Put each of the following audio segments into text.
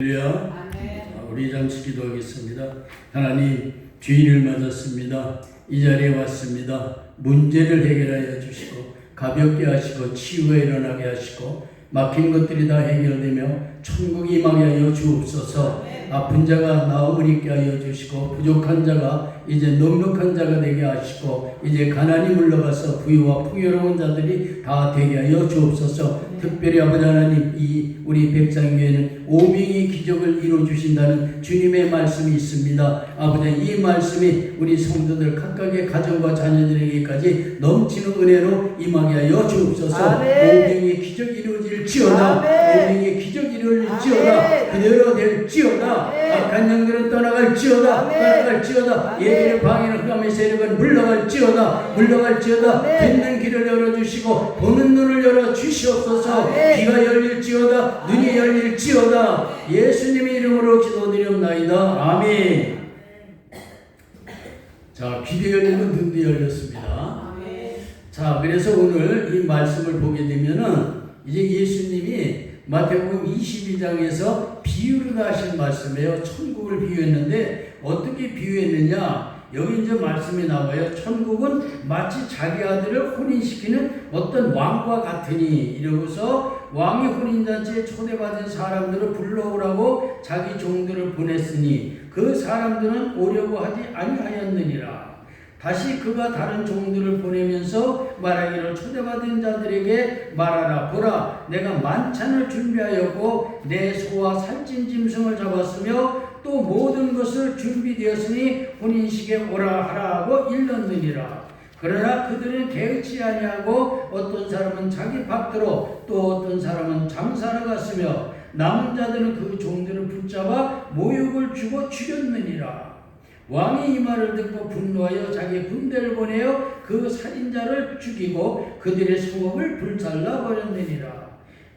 할렐루야. 자, 우리 잠시 기도하겠습니다. 하나님 주인을 맞았습니다. 이 자리에 왔습니다. 문제를 해결하여 주시고 가볍게 하시고 치유가 일어나게 하시고 막힌 것들이 다 해결되며 천국이 임하게 하여 주옵소서. 아픈 자가 나음을 입게 하여 주시고 부족한 자가 이제 넉넉한 자가 되게 하시고 이제 가난이 물러가서 부유와 풍요로운 자들이 다 되게 하여 주옵소서. 특별히 아버지 하나님 이 우리 백상교회는 오병이 기적을 이루어 주신다는 주님의 말씀이 있습니다. 아버지 이 말씀이 우리 성도들 각각의 가정과 자녀들에게까지 넘치는 은혜로 임하게 하여 주옵소서. 오병이 기적 이루어질 지어다. 아멘. 오병이 기적 이루어 질지어다. 아멘. 그대로 될지어다. 악한 영들은 떠나갈지어다. 아멘. 떠나갈지어다. 아멘. 예민의 방해는 흑암의 세력은 물러갈지어다. 물러갈지어다. 듣는 길을 열어주시고 보는 눈을 열어 주시옵소서. 아멘. 귀가 열릴지어다. 눈이 열릴지어다. 예수님의 이름으로 기도드리옵나이다. 아멘. 자, 귀도 열리고 눈도 열렸습니다. 자, 그래서 오늘 이 말씀을 보게 되면은 이제 예수님이 마태복음 22장에서 비유를 하신 말씀이에요. 천국을 비유했는데 어떻게 비유했느냐? 여기 이제 말씀이 나와요. 천국은 마치 자기 아들을 혼인시키는 어떤 왕과 같으니 이러고서 왕이 혼인잔치에 초대받은 사람들을 불러오라고 자기 종들을 보냈으니 그 사람들은 오려고 하지 아니하였느니라. 다시 그가 다른 종들을 보내면서 말하기를 초대받은 자들에게 말하라 보라 내가 만찬을 준비하였고 내 소와 살찐 짐승을 잡았으며 또 모든 것을 준비되었으니 혼인식에 오라 하라고 일렀느니라. 그러나 그들은 개의치 아니하고 어떤 사람은 자기 밥들로 또 어떤 사람은 장사를 갔으며 남은 자들은 그 종들을 붙잡아 모욕을 주고 죽였느니라 왕이 이 말을 듣고 분노하여 자기 군대를 보내어 그 살인자를 죽이고 그들의 성읍을 불살라 버렸느니라.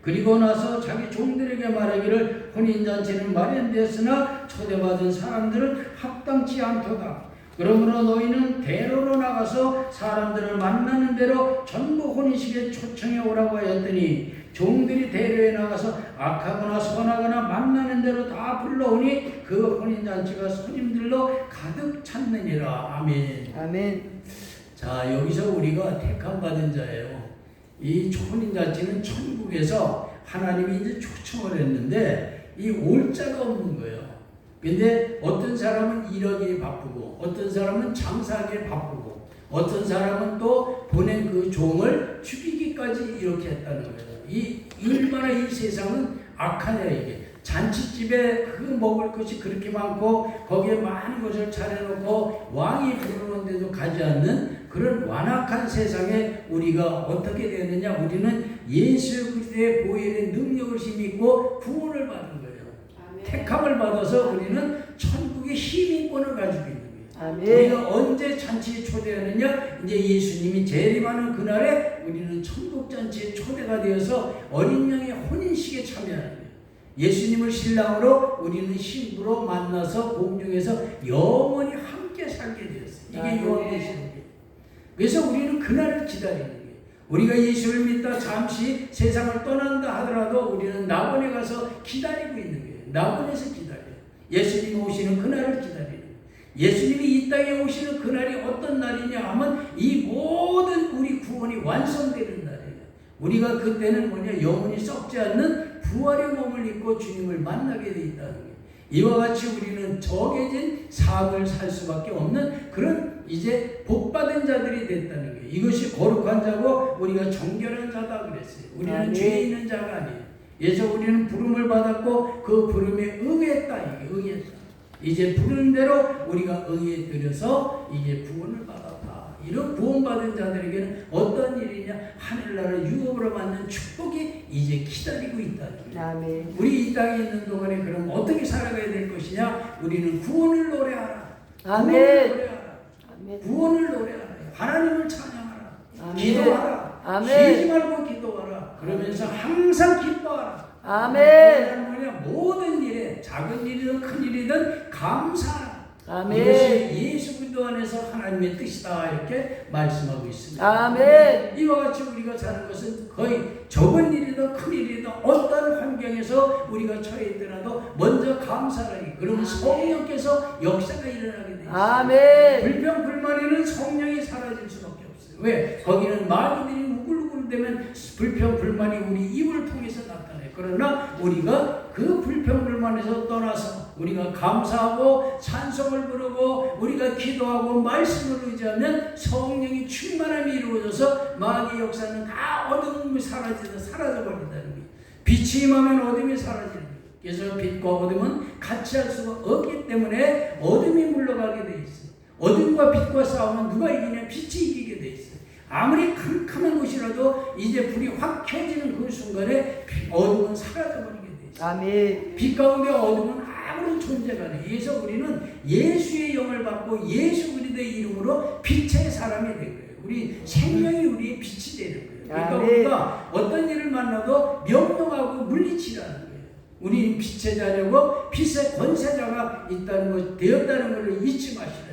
그리고 나서 자기 종들에게 말하기를 혼인잔치는 마련되었으나 초대받은 사람들은 합당치 않도다. 그러므로 너희는 대로로 나가서 사람들을 만나는 대로 전부 혼인식에 초청해 오라고 하였더니 종들이 대로에 나가서 악하거나 선하거나 만나는 대로 다 불러오니 그 혼인잔치가 손님들로 가득 찼느니라. 아멘. 아멘. 자, 여기서 우리가 택함 받은 자예요. 이 혼인잔치는 천국에서 하나님이 이제 초청을 했는데 이 올자가 없는 거예요. 근데 어떤 사람은 일하기에 바쁘고 어떤 사람은 장사하기에 바쁘고 어떤 사람은 또 보낸 그 종을 죽이기까지 이렇게 했다는 거예요. 이 얼마나 이 세상은 악하냐 이게. 잔치집에 그 먹을 것이 그렇게 많고 거기에 많은 것을 차려놓고 왕이 부르는데도 가지 않는 그런 완악한 세상에 우리가 어떻게 되느냐 우리는 예수 그리스도의 보혈의 능력을 힘입고 구원을 받은. 택함을 받아서 우리는 천국의 힘인권을 가지고 있는 거예요. 아멘. 우리가 언제 잔치에 초대하느냐? 이제 예수님이 재림하는 그날에 우리는 천국 잔치에 초대가 되어서 어린 양의 혼인식에 참여하는 거예요. 예수님을 신랑으로 우리는 신부로 만나서 공중에서 영원히 함께 살게 되었어요. 이게. 요한계시록이에요. 그래서 우리는 그날을 기다리는 거예요. 우리가 예수를 믿다 잠시 세상을 떠난다 하더라도 우리는 낙원에 가서 기다리고 있는 거예요. 낙원에서 기다려요. 예수님 오시는 그날을 기다려요. 예수님이 이 땅에 오시는 그날이 어떤 날이냐 하면 이 모든 우리 구원이 완성되는 날이에요. 우리가 그때는 뭐냐 영원히 썩지 않는 부활의 몸을 입고 주님을 만나게 돼 있다는 거예요. 이와 같이 우리는 정해진 삶을 살 수밖에 없는 그런 이제 복받은 자들이 됐다는 거예요. 이것이 거룩한 자고 우리가 정결한 자다 그랬어요. 우리는 아멘. 죄 있는 자가 아니에요. 그래서 우리는 부름을 받았고 그 부름에 응했다 이게 응했다. 이제 부르는 대로 우리가 응해 드려서 이제 구원을 받았다. 이런 구원받은 자들에게는 어떤 일이냐 하늘나라 유업으로 받는 축복이 이제 기다리고 있다. 아멘. 우리 이 땅에 있는 동안에 그럼 어떻게 살아가야 될 것이냐? 우리는 구원을 노래하라. 구원을 아멘. 노래하라. 아멘. 구원을 노래하라. 하나님을 찬양하라. 아멘. 기도하라. 아멘. 쉬지 말고 기도하라. 그러면서 항상 기뻐하라. 아멘. 뭐냐 모든 일에 작은 일이든 큰 일이든 감사하라. 아멘. 이것이 예수 그리스도 안에서 하나님의 뜻이다 이렇게 말씀하고 있습니다. 아멘. 이와 같이 우리가 사는 것은 거의 적은 일이든 큰 일이든 어떤 환경에서 우리가 처해 있더라도 먼저 감사하기. 그러면 성령께서 역사가 일어나게 돼 있어요. 아멘. 불평 불만에는 성령이 사라질 수밖에 없어요. 왜? 거기는 마귀들이 우글우글 되면 불평 불만이 우리 입을 통해서 나타나요. 그러나 우리가 그 불평 불만에서 떠나서 우리가 감사하고 찬송을 부르고 우리가 기도하고 말씀을 의지하면 성령이 충만함이 이루어져서 마귀 역사는 다 어둠이 사라져서 사라져 버린다는 거예요. 빛이 임하면 어둠이 사라지는 거예요. 그래서 빛과 어둠은 같이 할 수가 없기 때문에 어둠이 물러가게 돼 있어요. 어둠과 빛과 싸우면 누가 이기냐? 빛이 이기게. 아무리 캄캄한 곳이라도 이제 불이 확 켜지는 그 순간에 어둠은 사라져 버리게 돼 있어요. 아멘. 빛 가운데 어둠은 아무런 존재가 안 해. 그래서 우리는 예수의 영을 받고 예수 그리스도의 이름으로 빛의 사람이 된 거예요. 우리 생명이 우리의 빛이 되는 거예요. 그러니까 아멘. 우리가 어떤 일을 만나도 명령하고 물리치라는 거예요. 우리는 빛의 자녀고 빛의 권세자가 있다는 것, 되었다는 걸 잊지 마시라.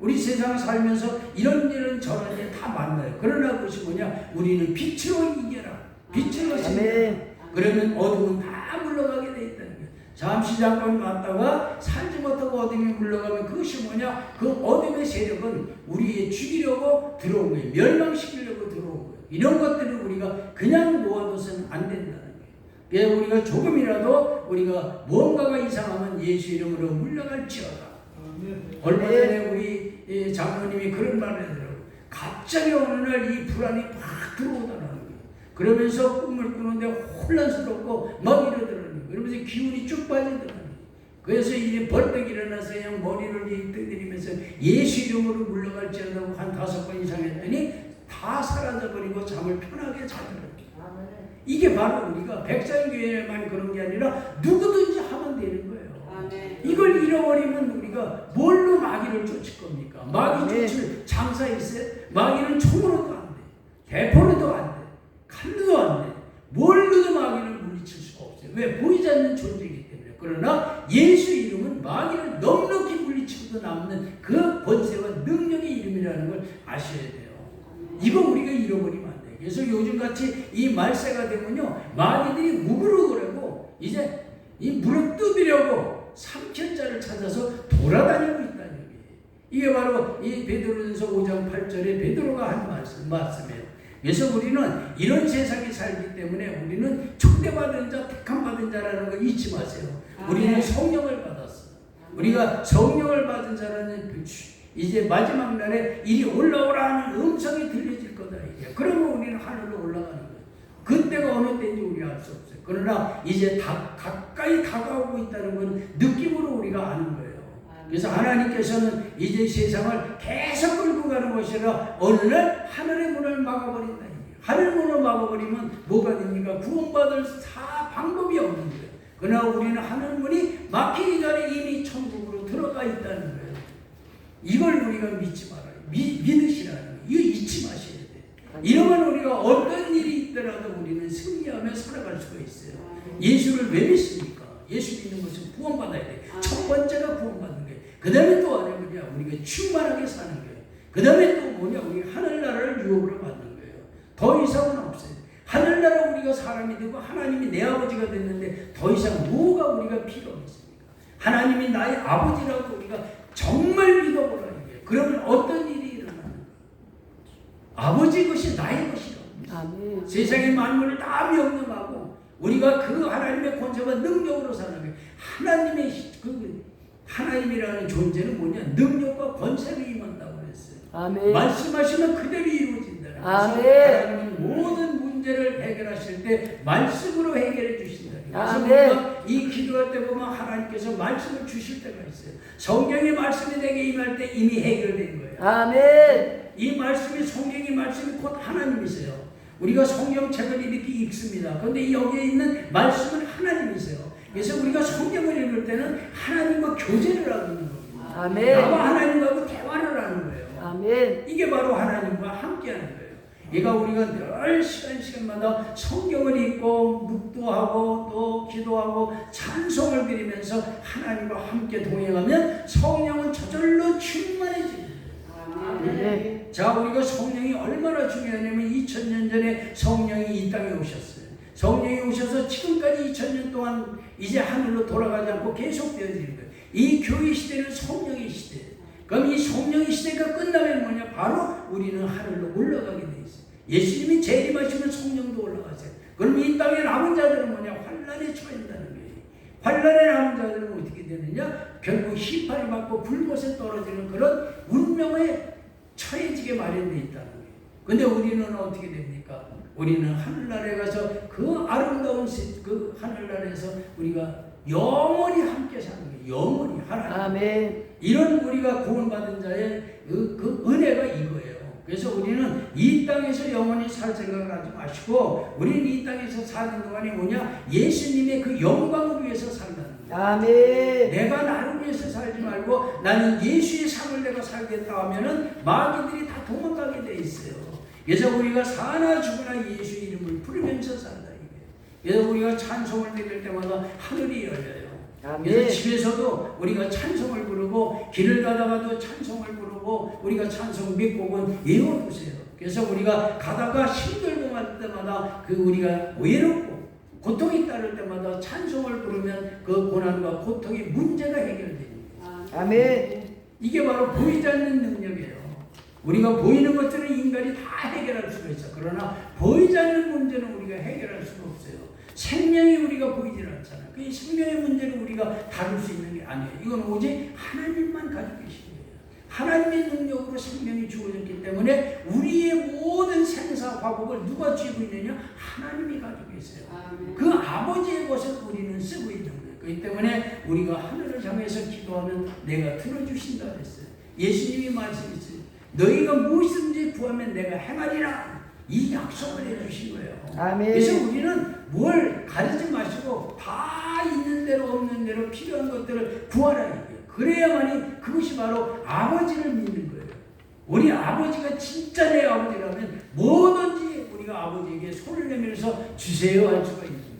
우리 세상 살면서 이런 일은 저런 일 다 만나요. 그러나 그것이 뭐냐? 우리는 빛으로 이겨라. 빛으로. 아멘. 그러면 어둠은 다 물러가게 돼 있다는 거예요. 잠시 잠깐 왔다가 살지 못하고 어둠이 물러가면 그것이 뭐냐? 그 어둠의 세력은 우리의 죽이려고 들어온 거예요. 멸망시키려고 들어온 거예요. 이런 것들을 우리가 그냥 놓아둬서는 안 된다는 거예요. 그래서 우리가 조금이라도 우리가 뭔가가 이상하면 예수 이름으로 물러갈지어다. 얼마 전에 우리 이 장로님이 그런 말을 하더라고요. 갑자기 어느 날 이 불안이 팍 들어오더라는 거예요. 그러면서 꿈을 꾸는데 혼란스럽고 막 이러더라는 거예요. 그러면서 기운이 쭉 빠지더라는 거예요. 그래서 이제 벌떡 일어나서 그냥 머리를 이렇게 뜨드리면서 예수 이름으로 물러갈지어다고 한 다섯 번 이상 했더니 다 사라져버리고 잠을 편하게 자더라고요. 이게 바로 우리가 백성교회만 그런 게 아니라 누구든지. 이걸 잃어버리면 우리가 뭘로 마귀를 쫓을 겁니까? 마귀 네. 쫓을 장사 있어요? 마귀는 총으로도 안 돼. 대포로도 안 돼. 칼로도 안 돼. 뭘로도 마귀를 물리칠 수가 없어요. 왜? 보이지 않는 존재이기 때문에. 그러나 예수 이름은 마귀를 넉넉히 물리치고도 남는 그 권세와 능력의 이름이라는 걸 아셔야 돼요. 이거 우리가 잃어버리면 안 돼요. 그래서 요즘같이 이 말세가 되면요. 마귀들이 우글우글하고 이제 이 물을 뜯으려고 삼천자를 찾아서 돌아다니고 있다는 얘기예요. 이게 바로 이 베드로전서 5장 8절에 베드로가 한 말씀, 말씀이에요. 그래서 우리는 이런 세상에 살기 때문에 우리는 초대받은 자, 택함받은 자라는 거 잊지 마세요. 우리는 성령을 받았어. 우리가 성령을 받은 자라는 이제 마지막 날에 이리 올라오라 하는 음성이 들려질 거다. 이게. 그러면 우리는 하늘로 올라가는 거예요. 그때가 어느 때인지 우리가 알수 없어요. 그러나 이제 다, 가까이 다가오고 있다는 건 느낌으로 우리가 아는 거예요. 그래서 하나님께서는 이제 세상을 계속 끌고 가는 것이라 어느 날 하늘의 문을 막아버린다. 하늘 문을 막아버리면 뭐가 됩니까? 구원받을 사 방법이 없는 거예요. 그러나 우리는 하늘 문이 막히기 전에 이미 천국으로 들어가 있다는 거예요. 이걸 우리가 믿지 말아요. 미, 믿으시라는 거예요. 이거 잊지 돼. 이러면 우리가 어떤 일이 있더라도 우리는 승리하며 살아갈 수가 있어요. 예수를 왜 믿습니까? 예수 믿는 것은 구원받아야 돼. 첫 번째가 구원받는 거예요. 그 다음에 또 하는 거냐? 우리가 충만하게 사는 거예요. 그 다음에 또 뭐냐? 우리 하늘나라를 유업으로 받는 거예요. 더 이상은 없어요. 하늘나라 우리가 사람이 되고 하나님이 내 아버지가 됐는데 더 이상 뭐가 우리가 필요가 있습니까? 하나님이 나의 아버지라고 우리가 정말 믿어보라 이게. 그러면 어떤 일이? 아버지 것이 나의 것이라고. 아멘. 세상의 만물을 다 명령하고 우리가 그 하나님의 권세와 능력으로 사는 거예요. 하나님의 시- 그 하나님이라는 존재는 뭐냐? 능력과 권세를 임한다고 그랬어요. 아멘. 말씀하시면 그대로 이루어진다는 거예요. 아멘. 하나님은 모든 문제를 해결하실 때 말씀으로 해결해 주신다. 그래서 아멘. 우리가 이 기도할 때 보면 하나님께서 말씀을 주실 때가 있어요. 성경의 말씀이 내게 임할 때 이미 해결된 거예요. 아멘. 이 말씀이 성경의 말씀이 곧 하나님이세요. 우리가 성경책을 이렇게 읽습니다. 그런데 여기에 있는 말씀은 하나님이세요. 그래서 우리가 성경을 읽을 때는 하나님과 교제를 하고 있는 겁니다. 아멘. 나와 하나님하고 대화를 하는 거예요. 아멘. 이게 바로 하나님과 함께하는 거예요. 얘가 우리가 늘 시간 시간마다 성경을 읽고 묵도하고 또 기도하고 찬송을 드리면서 하나님과 함께 동행하면 성령은 저절로 충만해집니다. 네. 자, 우리가 성령이 얼마나 중요하냐면 2000년 전에 성령이 이 땅에 오셨어요. 성령이 오셔서 지금까지 2000년 동안 이제 하늘로 돌아가지 않고 계속 되어지는 거예요. 이 교회 시대는 성령의 시대예요. 그럼 이 성령의 시대가 끝나면 뭐냐? 바로 우리는 하늘로 올라가게 돼 있어요. 예수님이 재림하시면 성령도 올라가세요. 그럼 이 땅에 남은 자들은 뭐냐? 환란에 처한다는 거예요. 환란에 남은 자들은 어떻게 되느냐? 결국 시파를 받고 불못에 떨어지는 그런 운명에 처해지게 마련되어 있다는 거예요. 근데 우리는 어떻게 됩니까? 우리는 하늘나라에 가서 그 아름다운 시- 그 하늘나라에서 우리가 영원히 함께 사는 거예요. 영원히 하나님. 아멘. 이런 우리가 구원받은 자의 그, 그 은혜가 이거예요. 그래서 우리는 이 땅에서 영원히 살 생각을 하지 마시고 우리는 이 땅에서 사는 동안에 뭐냐? 예수님의 그 영광을 위해서 산다는 거예요. 아멘. 내가 나를 위해서 살지 말고 나는 예수의 삶을 내가 살겠다 하면은 마귀들이 다 도망가게 돼 있어요. 그래서 우리가 사나 죽으나 예수 이름을 부르면서 산다 이게. 그래서 우리가 찬송을 드릴 때마다 하늘이 열려요. 그래서 집에서도 우리가 찬송을 부르고 길을 가다가도 찬송을 부르고 우리가 찬송 몇 곡은 외워두세요. 그래서 우리가 가다가 힘들고 할 때마다 그 우리가 외롭고 고통이 따를 때마다 찬송을 부르면 그 고난과 고통의 문제가 해결됩니다. 아멘. 이게 바로 보이지 않는 능력이에요. 우리가 보이는 것들은 인간이 다 해결할 수가 있어. 그러나 보이지 않는 문제는 우리가 해결할 수가 없어요. 생명이 우리가 보이질 않잖아요. 그 생명의 문제를 우리가 다룰 수 있는 게 아니에요. 이건 오직 하나님만 가지고 계신 거예요. 하나님의 능력으로 생명이 주어졌기 때문에 우리의 모든 생사 화복을 누가 쥐고 있느냐? 하나님이 가지고 있어요. 그 아버지의 것을 우리는 쓰고 있는 거예요. 그렇기 때문에 우리가 하늘을 향해서 기도하면 내가 들어주신다 그랬어요. 예수님이 말씀했어요. 너희가 무엇이든지 구하면 내가 행하리라. 이 약속을 해주신 거예요. 아멘. 그래서 우리는 뭘 가리지 마시고 다 있는 대로 없는 대로 필요한 것들을 구하라 이게. 그래야만이 그것이 바로 아버지를 믿는 거예요. 우리 아버지가 진짜 내 아버지라면 뭐든지 우리가 아버지에게 손을 내밀어서 주세요 할 수가 있는 거예요.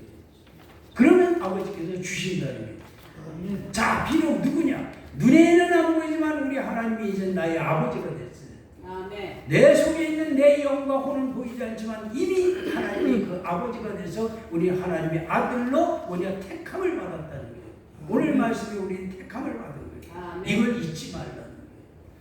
그러면 아버지께서 주신다는 거예요. 자, 비록 누구냐? 눈에는 안 보이지만 우리 하나님이 이제 나의 아버지가 됐어요. 내 속에 있는 내 영과 혼은 보이지 않지만 이미 하나님이 그 아버지가 돼서 우리 하나님의 아들로 우리가 택함을 받았다는 거예요. 오늘 말씀이 우리 택함을 받은 거예요. 이걸 잊지 말라는 거예요.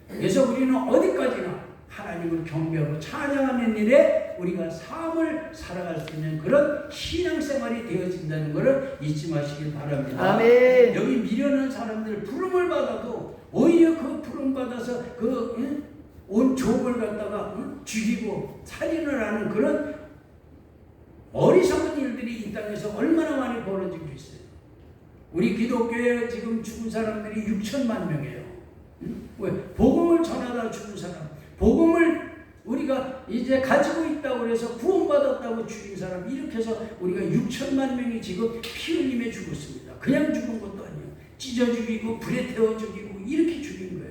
그래서 우리는 어디까지나 하나님을 경배하고 찬양하는 일에 우리가 삶을 살아갈 수 있는 그런 신앙생활이 되어진다는 것을 잊지 마시길 바랍니다. 아멘. 여기 미련한 사람들 부름을 받아도 오히려 그 부름 받아서 그 응? 온 족을 갖다가 응? 죽이고 살인을 하는 그런 어리석은 일들이 이 땅에서 얼마나 많이 벌어지고 있어요. 우리 기독교에 지금 죽은 사람들이 6천만 명이에요. 응? 왜? 복음을 전하다 죽은 사람, 복음을 우리가 이제 가지고 있다고 그래서 구원받았다고 죽인 사람 이렇게 해서 우리가 6천만 명이 지금 피 흘림에 죽었습니다. 그냥 죽은 것도 아니에요. 찢어 죽이고 불에 태워 죽이고 이렇게 죽인 거예요.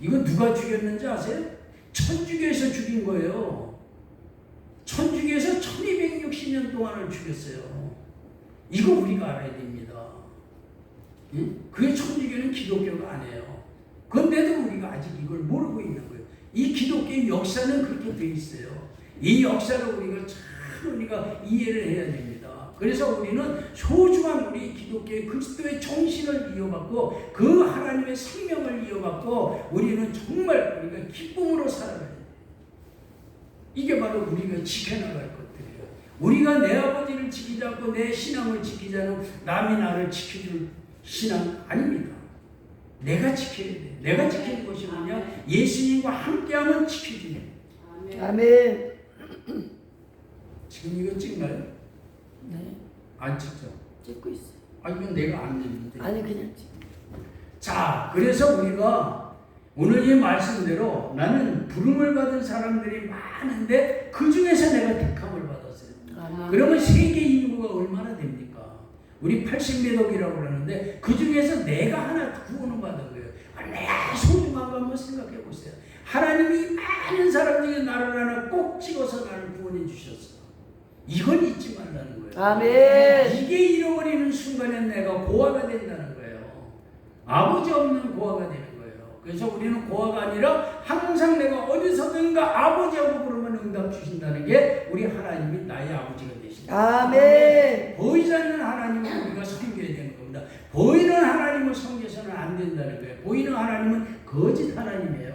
이거 누가 죽였는지 아세요? 천주교에서 죽인 거예요. 천주교에서 1260년 동안을 죽였어요. 이거 우리가 알아야 됩니다. 응? 그게 천주교는 기독교가 아니에요. 그런데도 우리가 아직 이걸 모르고 있는 거예요. 이 기독교의 역사는 그렇게 돼 있어요. 이 역사를 우리가 참 우리가 이해를 해야 됩니다. 그래서 우리는 소중한 우리 기독교의 그리스도의 정신을 이어받고 그 하나님의 생명을 이어받고 우리는 정말 우리가 기쁨으로 살아가야 돼요. 이게 바로 우리가 지켜나갈 것들이에요. 우리가 내 아버지를 지키지 않고 내 신앙을 지키지 않으면 남이 나를 지켜줄 신앙 아닙니다. 내가 지켜야 돼. 내가 지키는 것이 뭐냐? 예수님과 함께하면 지켜지네. 아멘. 지금 이거 찍나요? 네. 안 찍죠? 찍고 있어요. 아 이건 내가 안 되는데. 아니 그냥 찍. 자, 그래서 우리가 오늘 이 말씀대로 나는 부름을 받은 사람들이 많은데 그 중에서 내가 택함을 받았어요. 아멘. 그러면 세계 인구가 얼마나 됩니까? 우리 80몇억이라고 그러는데 그 중에서 내가 하나 구원을 받은 거예요. 얼마나 소중한가 한번 생각해 보세요. 하나님이 많은 사람 중에 나를 하나 꼭 찍어서 나를 구원해 주셨어. 이건 잊지 말라는 거예요. 아멘. 이게 잃어버리는 순간에 내가 고아가 된다는 거예요. 아버지 없는 고아가 되는 거예요. 그래서 우리는 고아가 아니라 항상 내가 어디서든가 아버지하고 부르면 응답 주신다는 게 우리 하나님이 나의 아버지가 되신다. 아멘. 보이지 않는 하나님을 우리가 섬겨야 되는 겁니다. 보이는 하나님을 섬겨서는 안 된다는 거예요. 보이는 하나님은 거짓 하나님이에요.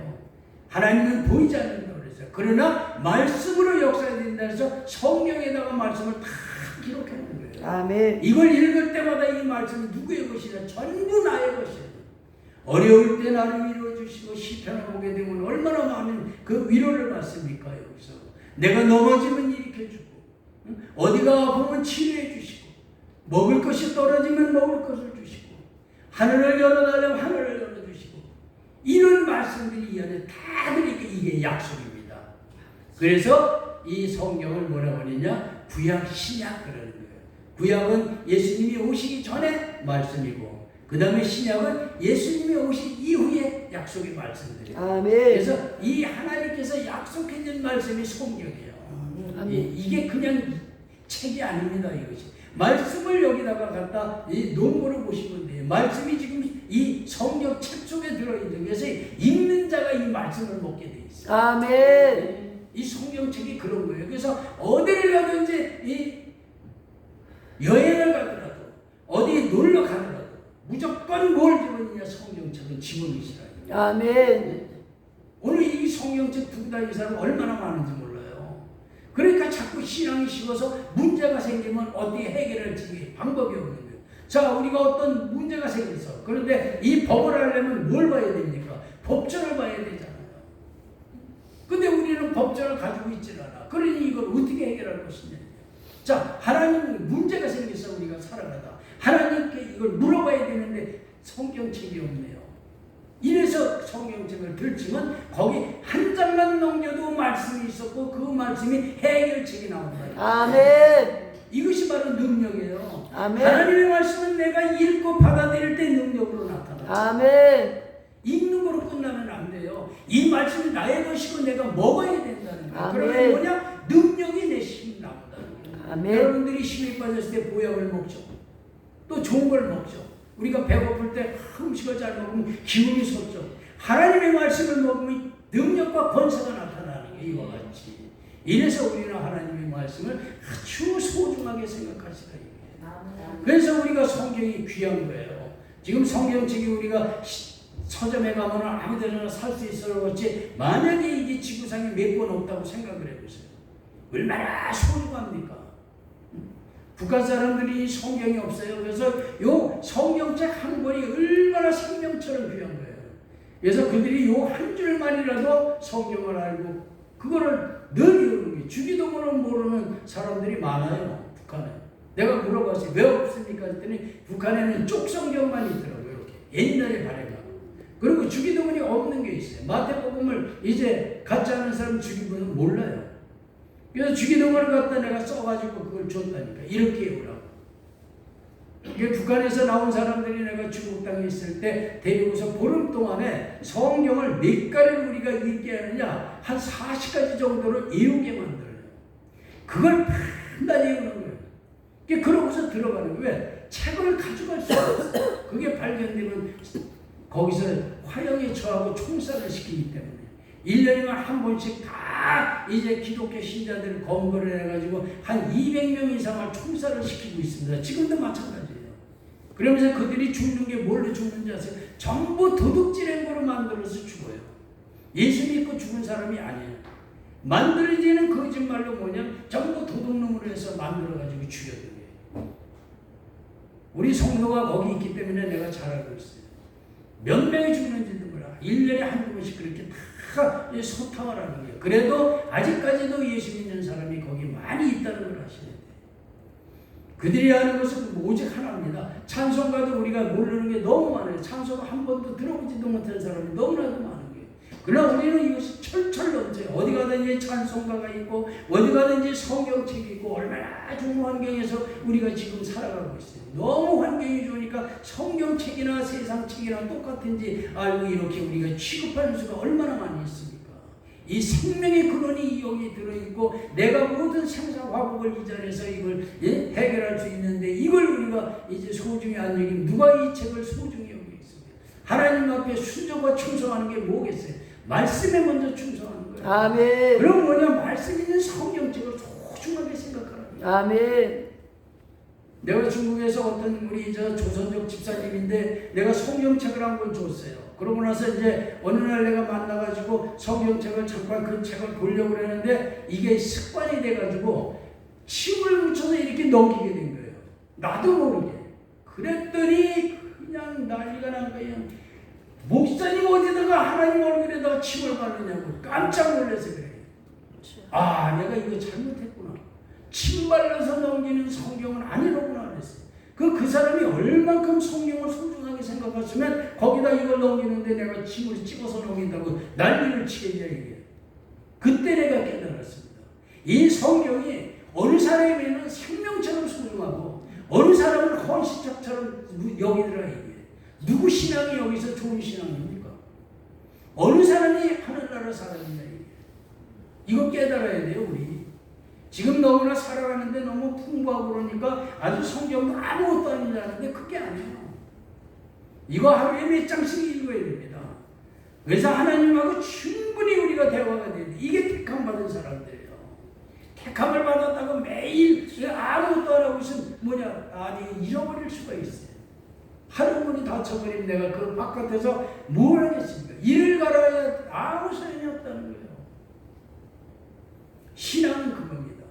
하나님은 보이지 않는다고 그랬어요. 그러나 말씀으로 역사된다 해서 성경에다가 말씀을 다 놓은 거예요. 아멘. 이걸 읽을 때마다 이 말씀이 누구의 것이냐? 전부 나의 것이에요. 어려울 때 나를 위로해 주시고 시편을 보게 되면 얼마나 많은 그 위로를 받습니까 여기서 내가 넘어지면 일으켜 주고 응? 어디가 아프면 치료해 주시고 먹을 것이 떨어지면 먹을 것을 주시고 하늘을 열어달라면 하늘을 열어 주시고 이런 말씀들이 이 안에 다 들어있고 이게 약속입니다. 그래서 이 성경을 뭐라고 하느냐 구약 신약 그러는 거예요. 구약은 예수님이 오시기 전에 말씀이고 그 다음에 신약은 예수님이 오신 이후에 약속의 말씀들이에요. 아멘. 그래서 이 하나님께서 약속해 준 말씀이 성경이에요. 이, 이게 그냥 책이 아닙니다 이것이 말씀을 여기다가 갖다 이 논문을 보시면 돼요 말씀이 지금 이 성경 책 속에 들어있는 그래서 읽는 자가 이 말씀을 먹게 돼 있어요 아멘. 이 성경책이 그런 거예요 그래서 어디를 가든지 이 여행을 가더라도 어디 놀러 가더라도 무조건 뭘 집어넣냐 성경책은 집어넣으시라 아멘. 오늘 이 성경책 다니는 사람 얼마나 많은지 몰라요. 그러니까 자꾸 신앙이 식어서 문제가 생기면 어떻게 해결할지 방법이 없는 거예요. 자, 우리가 어떤 문제가 생겼어. 그런데 이 법을 하려면 뭘 봐야 됩니까? 법전을 봐야 되잖아요. 근데 우리는 법전을 가지고 있질 않아. 그러니 이걸 어떻게 해결할 것이냐. 자, 하나님 문제가 생겨서 우리가 살아가다. 하나님께 이걸 물어봐야 되는데 성경책이 없네요. 이래서 성경책을 들지만 거기 한 장만 넘겨도 말씀이 있었고 그 말씀이 해결책이 나온다. 아멘. 이것이 바로 능력이에요. 아멘. 하나님의 말씀은 내가 읽고 받아들일 때 능력으로 나타나. 아멘. 읽는 거로 끝나면 안 돼요. 이 말씀이 나의 것이고 내가 먹어야 된다는 거예요. 그러면 뭐냐? 능력이 내 힘이 나온다는 거예요. 아멘. 여러분들이 힘이 빠졌을 때 보약을 먹죠. 또 좋은 걸 먹죠. 우리가 배고플 때 음식을 잘 먹으면 기운이 솟죠. 하나님의 말씀을 먹으면 능력과 권세가 나타나는 게 이와 같이. 이래서 우리는 하나님의 말씀을 아주 소중하게. 이거예요. 그래서 우리가 성경이 귀한 거예요. 지금 성경 책이 우리가 시- 서점에 가면 아무 데나 살 수 있어 그렇지 만약에 이게 지구상에 몇 권 없다고 생각을 해보세요. 얼마나 소중합니까? 북한 사람들이 성경이 없어요. 그래서 요 성경책 한 권이 얼마나 생명처럼 귀한 거예요. 그래서 그들이 요 한 줄만이라도 성경을 알고 그거를 늘 외우는 게 주기도문을 모르는 사람들이 많아요. 북한에. 내가 물어봤어요. 왜 없습니까? 했더니 북한에는 쪽 성경만 있더라고요. 이렇게. 옛날에 발행하고. 그리고 주기도문이 없는 게 있어요. 마태복음을 이제 갖지 않은 사람 주기도문은 몰라요. 그래서 주기도문을 갖다 내가 써가지고 그걸 줬다니까. 이렇게 외우라고. 이게 북한에서 나온 사람들이 내가 중국 땅에 있을 때 데리고서 보름 동안에 성경을 몇 가지를 우리가 읽게 하느냐 한 40가지 정도를 외우게 만들어요. 그걸 판단히 외우는 거예요. 그러고서 들어가는 거예요. 왜? 책을 가져갈 수가 없어. 그게 발견되면 거기서 화형에 처하고 총살을 시키기 때문에 1년이면 한 번씩 다 이제 기독교 신자들을 검거를 해가지고 한 200명 이상을 총살을 시키고 있습니다. 지금도 마찬가지예요. 그러면서 그들이 죽는 게 뭘로 죽는지 아세요? 전부 도둑질한 거로 만들어서 죽어요. 예수 믿고 죽은 사람이 아니에요. 만들어지는 거짓말로 뭐냐면 전부 도둑놈으로 해서 만들어가지고 죽여요. 우리 성도가 거기 있기 때문에 내가 잘 알고 있어요. 몇 명이 죽는지도 몰라. 1년에 한두 번씩 그렇게 다 소탕을 하는 거예요. 그래도 아직까지도 예수 믿는 사람이 거기 많이 있다는 걸 아셔야 돼요. 그들이 하는 것은 오직 하나입니다. 찬송가도 우리가 모르는 게 너무 많아요. 찬송가 한 번도 들어보지도 못한 사람이 너무나도 거예요. 그러나 우리는 이것이 철철 넘쳐요. 어디 가든지 찬송가가 있고 어디 가든지 성경책이 있고 얼마나 좋은 환경에서 우리가 지금 살아가고 있어요. 너무 환경이 좋으니까 성경책이나 세상책이나 똑같은지 알고 이렇게 우리가 취급하는 수가 얼마나 많이 있습니까? 이 생명의 근원이 여기 들어있고 내가 모든 생사 화복을 이 자리에서 이걸 예? 해결할 수 있는데 이걸 우리가 이제 소중히 안 여기면 누가 이 책을 소중히 여기고 있습니까? 하나님 앞에 순종과 충성하는 게 뭐겠어요? 말씀에 먼저 충성하는 거예요. 아멘. 그럼 뭐냐 말씀 있는 성경책을 소중하게 생각하는 거예요. 아멘. 내가 중국에서 어떤 우리 저 조선족 집사님인데 내가 성경책을 한 권 줬어요. 그러고 나서 이제 어느 날 내가 만나가지고 성경책을 잠깐 그 책을 보려고 그러는데 이게 습관이 돼가지고 침을 묻혀서 이렇게 넘기게 된 거예요. 나도 모르게. 그랬더니 그냥 난리가 난 거예요. 목사님 어디다가 하나님 얼굴에다가 침을 바르냐고 깜짝 놀라서 그래요. 아, 내가 이거 잘못했구나. 침 발라서 넘기는 성경은 아니로구나 그랬어요. 그, 그 사람이 얼만큼 성경을 소중하게 생각했으면 거기다 이걸 넘기는데 내가 침을 찍어서 넘긴다고 난리를 치겠냐 이게. 그때 내가 깨달았습니다. 이 성경이 어느 사람에게는 생명처럼 소중하고 어느 사람은 헌신짝처럼 여기더라 이게. 누구 신앙이 여기서 좋은 신앙입니까? 어느 사람이 하늘나라 사람이냐. 이거 깨달아야 돼요 우리. 지금 너무나 살아가는데 너무 풍부하고 그러니까 아주 성경도 아무것도 아니라는데 그게 아니에요. 이거 하루에 몇 장씩 읽어야 됩니다. 그래서 하나님하고 충분히 우리가 대화가 돼야 돼. 이게 택함 받은 사람들이에요. 택함을 받았다고 매일 아무것도 안 하고 있으면 뭐냐? 아니 잃어버릴 수가 있어요. 하루 문이 닫혀버리면 내가 그 바깥에서 뭘 하겠습니까? 일을 갈아야 아무 소용이 없다는 거예요. 신앙은 그겁니다.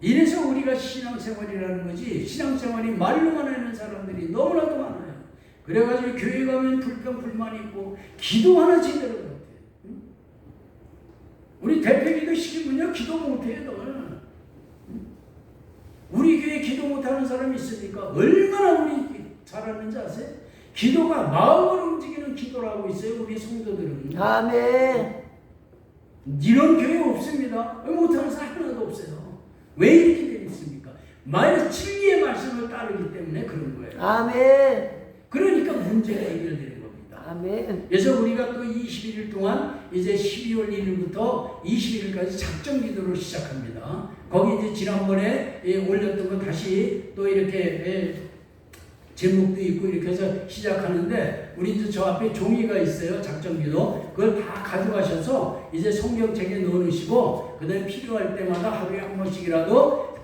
이래서 우리가 신앙생활이라는 거지 신앙생활이 말로만 하는 사람들이 너무나도 많아요. 그래가지고 교회 가면 불평 불만 있고 기도 하나 제대로 못해. 응? 우리 대표기도 시키면요 기도 못해요? 우리 교회 기도 못하는 사람이 있으니까 얼마나 우리 잘하는지 아세요? 기도가 마음을 움직이는 기도를 하고 있어요 우리 성도들은. 아멘. 이런 교회 없습니다. 못하는 사람 하나도 없어요. 왜 이렇게 되어 있습니까? 만약 진리의 말씀을 따르기 때문에 그런 거예요. 아멘. 그러니까 문제가 해결되는 겁니다. 아멘. 그래서 우리가 또 21일 동안 이제 12월 1일부터 21일까지 작정 기도를 시작합니다. 거기 이제 지난번에 예, 올렸던 거 다시 또 이렇게 예, 제목도 있고 이렇게 해서 시작하는데 우리 이제 저 앞에 종이가 있어요 작정기도 그걸 다 가져가셔서 이제 성경책에 넣어놓으시고 그다음에 필요할 때마다 하루에 한 번씩이라도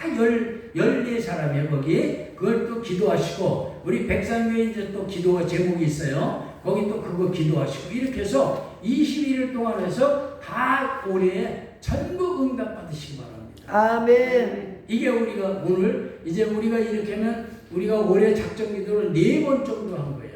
다열 열네 사람이에요 거기 그걸 또 기도하시고 우리 백산교회 이제 또 기도가 제목이 있어요 거기 또 그거 기도하시고 이렇게 해서 21일 동안 해서 다 올해 전부 응답 받으시기 바랍니다. 아멘. 이게 우리가 오늘 이제 우리가 이렇게 하면 우리가 올해 작정 기도를 네 번 정도 한 거예요.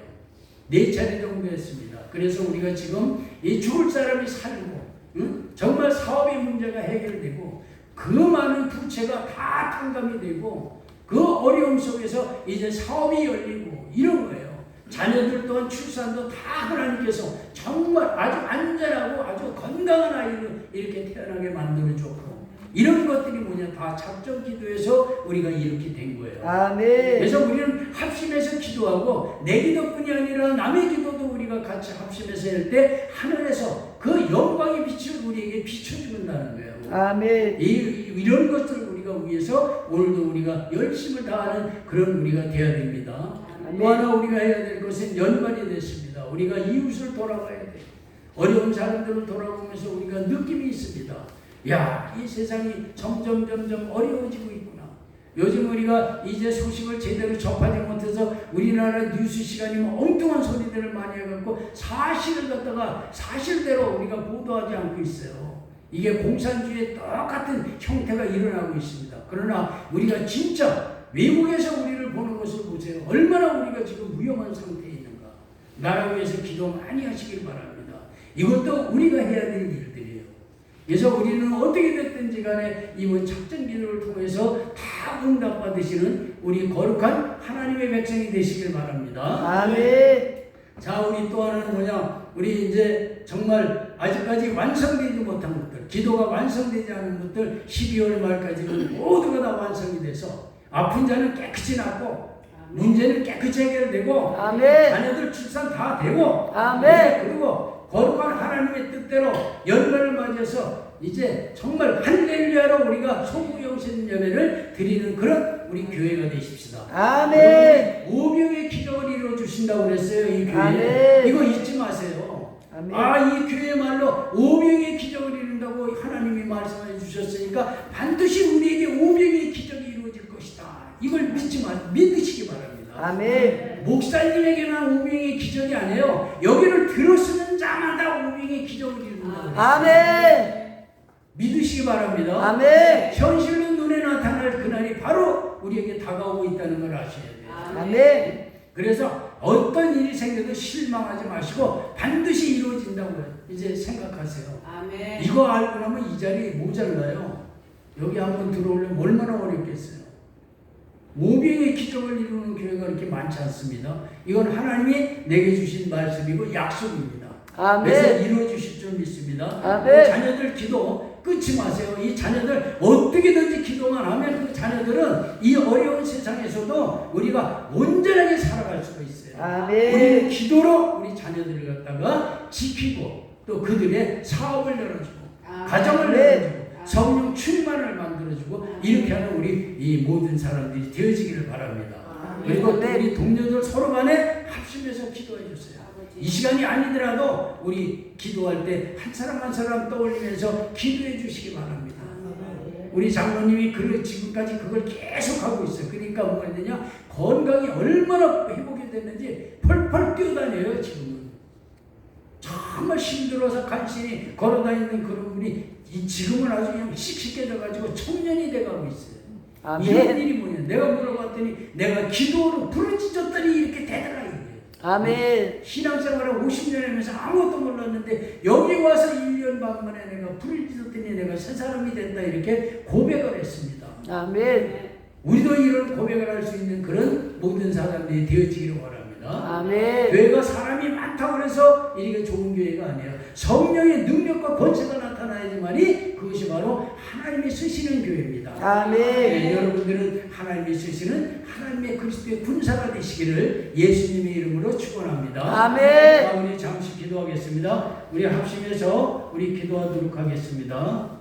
네 차례 정도 했습니다. 그래서 우리가 지금 이 죽을 사람이 살고 응? 정말 사업의 문제가 해결되고 그 많은 부채가 다 탕감이 되고 그 어려움 속에서 이제 사업이 열리고 이런 거예요. 자녀들 또한 출산도 다 하나님께서 정말 아주 안전하고 아주 건강한 아이를 이렇게 태어나게 만들어 줬고 이런 것들이 뭐냐 다 작정 기도에서 우리가 이렇게 된 거예요. 아멘. 그래서 우리는 합심해서 기도하고 내 기도뿐이 아니라 남의 기도도 우리가 같이 합심해서 할 때 하늘에서 그 영광의 빛을 우리에게 비춰준다는 거예요. 아멘. 이, 이런 것들을 우리가 위해서 오늘도 우리가 열심을 다하는 그런 우리가 되어야 됩니다. 아멘. 또 하나 우리가 해야 될 것은 연말이 됐습니다. 우리가 이웃을 돌아가야 돼. 어려운 사람들을 돌아보면서 우리가 느낌이 있습니다. 야, 이 세상이 점점 점점 어려워지고 있구나. 요즘 우리가 이제 소식을 제대로 접하지 못해서 우리나라 뉴스 시간이 엉뚱한 소리들을 많이 해갖고 사실을 갖다가 사실대로 우리가 보도하지 않고 있어요. 이게 공산주의의 똑같은 형태가 일어나고 있습니다. 그러나 우리가 진짜 외국에서 우리를 보는 것을 보세요. 얼마나 우리가 지금 위험한 상태에 있는가. 나라 위해서 기도 많이 하시길 바랍니다. 이것도 우리가 해야 될 일들이에요. 그래서 우리는 어떻게 됐든지 간에 이번 작전 기도를 통해서 다 응답받으시는 우리 거룩한 하나님의 백성이 되시길 바랍니다. 아멘. 자, 우리 또 하나는 뭐냐? 우리 이제 정말 아직까지 완성되지 못한 것들, 기도가 완성되지 않은 것들 12월 말까지는 모두가 다 완성이 돼서 아픈 자는 깨끗이 낫고 문제는 깨끗이 해결되고 아멘. 자녀들 출산 다 되고 아멘. 그리고 거룩한 하나님의 뜻대로 열매를 맞아서 이제 정말 할렐루야로 우리가 소구영신 예배를 드리는 그런 우리 교회가 되십시다. 아멘. 오병의 기적을 이루어 주신다고 그랬어요 이 교회. 아멘. 이거 잊지 마세요. 아멘. 아이 교회 말로 오병의 기적을 이룬다고 하나님이 말씀해 주셨으니까 반드시 우리에게 오병의 기적이 이루어질 것이다. 이걸 믿지 마 믿으시기 바랍니다. 아멘. 목사님에게만 오병의 기적이 아니에요. 여기를 들어쓰는 자마다 오병의 기적을 이룬다. 아멘. 믿으시기 바랍니다. 아멘. 현실로 눈에 나타날 그날이 바로 우리에게 다가오고 있다는 걸 아셔야 돼요. 아멘. 그래서 어떤 일이 생겨도 실망하지 마시고 반드시 이루어진다고 이제 생각하세요. 아멘. 이거 알고 나면 이 자리 모자라요. 여기 한번 들어오려면 얼마나 어렵겠어요. 모병의 기적을 이루는 교회가 그렇게 많지 않습니다. 이건 하나님이 내게 주신 말씀이고 약속입니다. 그래서 아멘. 이루어 주실 줄 믿습니다. 아멘. 자녀들 기도 끊지 마세요. 이 자녀들 어떻게든지 기도만 하면 그 자녀들은 이 어려운 세상에서도 우리가 온전하게 살아갈 수가 있어요. 아멘. 우리는 기도로 우리 자녀들을 갖다가 지키고 또 그들의 사업을 열어주고 아멘. 가정을. 열어주고 성령 충만을 만들어주고 이렇게 하는 우리 이 모든 사람들이 되어지기를 바랍니다. 아멘. 그리고. 우리 동료들 서로 간에 합심해서 기도해 주세요. 이 시간이 아니더라도 우리 기도할 때 한 사람 한 사람 떠올리면서 기도해 주시기 바랍니다. 우리 장로님이 그 지금까지 그걸 계속 하고 있어요. 그러니까 뭐가 되냐? 건강이 얼마나 회복이 됐는지 펄펄 뛰어다녀요 지금은. 정말 힘들어서 간신히 걸어다니는 그런 분이 이 지금은 아주 그냥 씩씩해져 가지고 청년이 돼가고 있어요. 이런 아멘. 일이 뭐냐? 내가 물어봤더니 내가 기도로 부르짖었더니 이렇게 되더라. 아멘. 신앙생활을 50년 하면서 아무것도 몰랐는데 여기 와서 1년 반 만에 내가 부르짖었더니 내가 새 사람이 됐다 이렇게 고백을 했습니다. 아멘. 우리도 이런 고백을 할 수 있는 그런 모든 사람들이 되어지기를 바랍니다. 아멘. 교회가 사람이 많다고 해서 이게 좋은 교회가 아니에요. 성령의 능력과 권세가 나타나야지만이 그것이 바로 하나님이 쓰시는 교회입니다. 아멘. 네, 여러분들은 하나님이 쓰시는 하나님의 그리스도의 군사가 되시기를 예수님의 이름으로 축원합니다. 아멘. 자, 우리 잠시 기도하겠습니다. 우리 합심해서 우리 기도하도록 하겠습니다.